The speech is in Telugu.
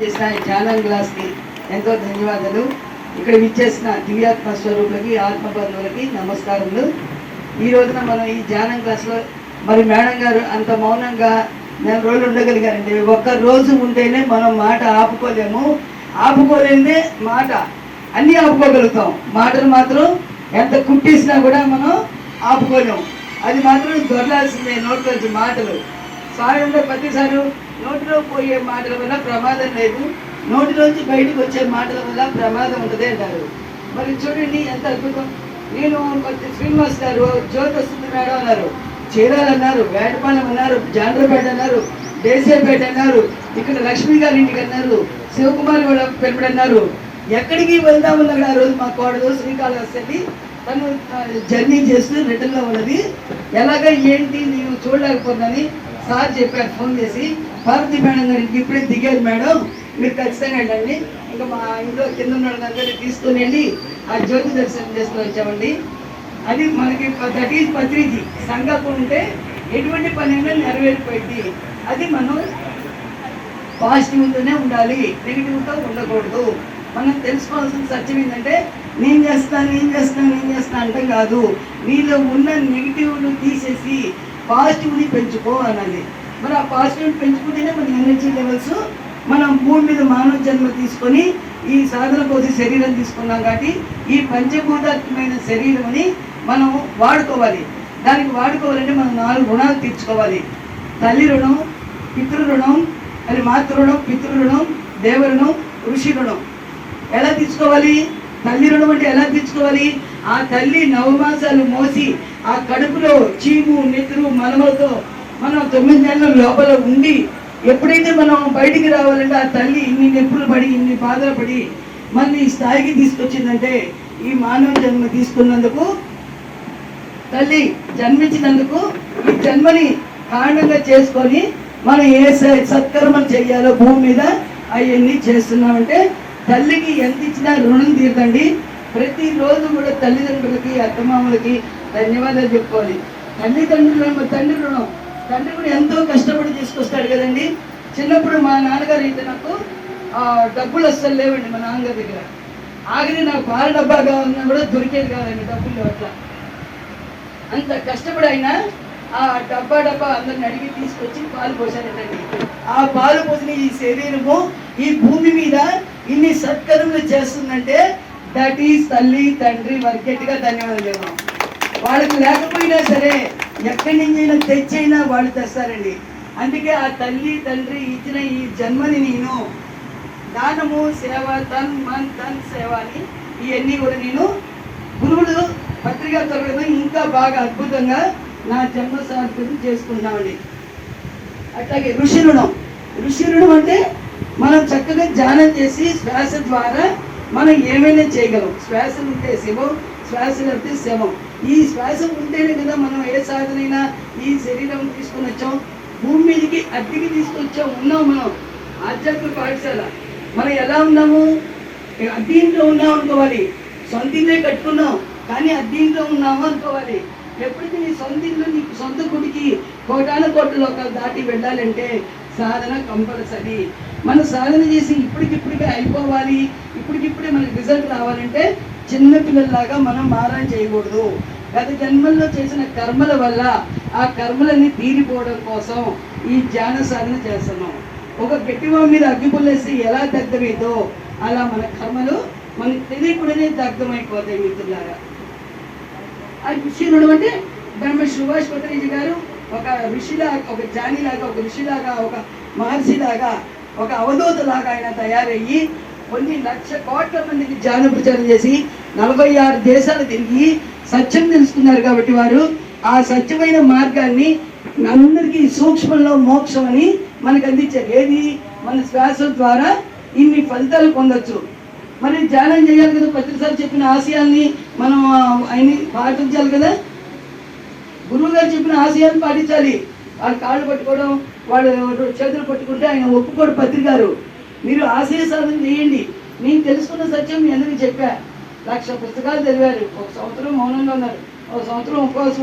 చేసిన ఈ ఛానల్ గ్లాస్కి ఎంతో ధన్యవాదాలు. ఇక్కడ విచ్చేసిన దివ్యాత్మ స్వరూపులకి ఆత్మ బంధువులకి నమస్కారములు. ఈ రోజున మనం ఈ ధ్యానం క్లాస్లో మరి మేడం గారు అంత మౌనంగా నెల రోజులు ఉండగలిగారండి. ఒక్క రోజు ఉంటేనే మనం మాట ఆపుకోలేము. ఆపుకోలేదే మాట. అన్నీ ఆపుకోగలుగుతాం. మాటలు మాత్రం ఎంత కుట్టేసినా కూడా మనం ఆపుకోలేము అది మాత్రం దొరలాల్సిందే నోట్లోంచి మాటలు. సాయంలో ప్రతిసారి నోటిలో పోయే మాటల వల్ల ప్రమాదం లేదు. నోటిలోంచి బయటకు వచ్చే మాటల వల్ల ప్రమాదం ఉంటుంది అంటారు. మరి చూడండి ఎంత అద్భుతం. నేను శ్రీనివాస్ గారు జ్యోతి వస్తుంది మేడం అన్నారు. చీరాలు అన్నారు వేటపాలెం అన్నారు జాండ్రపేట అన్నారు దేశీయపేట అన్నారు ఇక్కడ లక్ష్మి గారి ఇంటికి అన్నారు శివకుమార్ కూడా పెరుపడి అన్నారు. ఎక్కడికి వెళ్దామన్నా ఆ రోజు మా కోడలు శ్రీకాళహస్తి తను జర్నీ చేస్తూ రిటర్న్లో ఉన్నది. ఎలాగ ఏంటి నేను చూడలేకపోతుందని సార్ చెప్పారు ఫోన్ చేసి పార్వతి మేడం గారికి ఇప్పుడే దిగారు మేడం మీరు ఖచ్చితంగా వెళ్ళండి ఇంకా మా ఇంట్లో కింద ఉన్న అందరినీ తీసుకుని వెళ్ళి ఆ జ్యోతి దర్శనం చేసుకుని వచ్చామండి. అది మనకి దట్ ఈజ్ పత్రిజీ సంకల్పం ఉంటే ఎటువంటి పని అయినా నెరవేరిపోయింది. అది మనం పాజిటివ్తోనే ఉండాలి నెగిటివ్తో ఉండకూడదు. మనం తెలుసుకోవాల్సిన సత్యం ఏంటంటే నేను చేస్తాను నేను చేస్తాను నేను చేస్తాను అంటే కాదు. నీలో ఉన్న నెగిటివ్ను తీసేసి పాజిటివ్ని పెంచుకో అన్నది మరి ఆ పాజిటివ్ని పెంచుకుంటేనే మన ఎనర్జీ లెవెల్స్ మనం భూమి మీద మానవ జన్మ తీసుకొని ఈ సాధన కోసం శరీరం తీసుకున్నాం కాబట్టి ఈ పంచభూతాత్మైన శరీరంని మనం వాడుకోవాలి. దానికి వాడుకోవాలంటే మనం నాలుగు రుణాలు తీర్చుకోవాలి. తల్లి రుణం పితృరుణం అది మాతృ రుణం పితృరుణం దేవరుణం ఋషి రుణం. ఎలా తీసుకోవాలి తల్లి రుణం అంటే ఎలా తీసుకోవాలి ఆ తల్లి నవమాసాలు మోసి ఆ కడుపులో చీము నెత్తురు మనమలతో మనం తొమ్మిది నెలల లోపల ఉండి ఎప్పుడైతే మనం బయటికి రావాలంటే ఆ తల్లి ఇన్ని నొప్పులు పడి ఇన్ని బాధలు పడి మన ఈ స్థాయికి తీసుకొచ్చిందంటే ఈ మానవ జన్మ తీసుకున్నందుకు తల్లి జన్మించినందుకు ఈ జన్మని కారణంగా చేసుకొని మనం ఏ సత్కర్మలు చేయాలో భూమి మీద అవన్నీ చేస్తున్నామంటే తల్లికి ఎంత ఇచ్చినా రుణం తీరదండి. ప్రతిరోజు కూడా తల్లిదండ్రులకి అత్తమామలకి ధన్యవాదాలు చెప్పుకోవాలి. తల్లిదండ్రులు తండ్రి రుణం. తండ్రి కూడా ఎంతో కష్టపడి తీసుకొస్తాడు కదండి. చిన్నప్పుడు మా నాన్నగారు అయితే నాకు? డబ్బులు అస్సలు లేవండి మా నాన్నగారి దగ్గర. ఆఖరి నాకు పాల డబ్బా కావాలన్నా కూడా దొరికేది కాదండి డబ్బులు లేవు అట్లా. అంత కష్టపడి అయినా ఆ డబ్బా డబ్బా అందరిని అడిగి తీసుకొచ్చి పాలు పోసారండి ఆ పాలు పోసిన ఈ శరీరము ఈ భూమి మీద ఇన్ని సత్కర్మలు చేస్తుందంటే దట్ ఈస్ తల్లి తండ్రి వారికి గట్టిగా ధన్యవాదాలు వాళ్ళకి లేకపోయినా సరే ఎక్కడి నుంచి అయినా తెచ్చైనా వాళ్ళు తెస్తారండి. అందుకే ఆ తల్లి తండ్రి ఇచ్చిన ఈ జన్మని నేను దానము సేవ తన్ మన్ తన్ సేవ అని ఇవన్నీ కూడా నేను గురువులు పత్రికా తరగతి ఇంకా బాగా అద్భుతంగా నా జన్మ సార్థకం చేసుకుంటామండి అట్లాగే ఋషి రుణం. ఋషి రుణం అంటే మనం చక్కగా ధ్యానం చేసి శ్వాస ద్వారా మనం ఏమైనా చేయగలం. శ్వాస ఉంటే శివం శ్వాస లేకపోతే శవం. ఈ శ్వాస ఉంటేనే కదా మనం ఏ సాధనైనా ఈ శరీరం తీసుకొని వచ్చాం. భూమి మీదకి అద్దెకి తీసుకొచ్చాం ఉన్నాం మనం. ఆధ్యాత్మిక పాఠశాల. మనం ఎలా ఉన్నాము? అద్దీంట్లో ఉన్నాం అనుకోవాలి. సొంత ఇల్లే కట్టుకున్నాం. కానీ అద్దీంట్లో ఉన్నాము అనుకోవాలి. ఎప్పటికీ నీ సొంత ఇల్లు నీ సొంత గుడికి కోటాన కోట్ల దాటి వెళ్ళాలంటే సాధన కంపల్సరీ. మనం సాధన చేసి ఇప్పటికిప్పటికే అయిపోవాలి ఇప్పటికిప్పుడే మనకి రిజల్ట్ రావాలంటే చిన్న పిల్లల్లాగా మనం మారం చేయకూడదు. గత జన్మల్లో చేసిన కర్మల వల్ల ఆ కర్మలన్నీ తీరిపోవడం కోసం ఈ ధ్యాన సాధన చేస్తున్నాం. ఒక గట్టివా మీద అగ్గిపుల్లేసి ఎలా దగ్ధమైందో అలా మన కర్మలు మనకు తెలియకుండానే దగ్ధమైపోతాయి మిత్రులారా. ఆ విషయం అంటే బ్రహ్మ సుభాష్ పత్రిజీ గారు ఒక ఋషిలాగా ఒక జానిలాగా ఒక ఋషిలాగా ఒక మహర్షిలాగా ఒక అవధూతలాగా ఆయన తయారయ్యి కొన్ని లక్ష కోట్ల మందికి జ్ఞాన ప్రచారం చేసి నలభై ఆరు దేశాలు తిరిగి సత్యం తెలుసుకున్నారు కాబట్టి వారు. ఆ సత్యమైన మార్గాన్ని అందరికీ సూక్ష్మంలో మోక్షం అని మనకు అందించారు. ఏది? మన శ్వాస ద్వారా ఇన్ని ఫలితాలు పొందొచ్చు. మరి ధ్యానం చేయాలి కదా ప్రతిసారి చెప్పిన ఆశయాల్ని మనం ఆయన్ని పాటించాలి కదా? గురువు గారు చెప్పిన ఆశయాన్ని పాటించాలి. వాళ్ళ కాళ్ళు పట్టుకోవడం వాళ్ళు చేతులు పట్టుకుంటే ఆయన ఒప్పుకోడు పత్రికారు. మీరు ఆశయ సాధన చేయండి. నేను తెలుసుకున్న సత్యం మీ అందరికీ చెప్పా. లక్ష పుస్తకాలు చదివారు. ఒక సంవత్సరం మౌనంగా ఉన్నారు. ఒక సంవత్సరం ఉపవాసం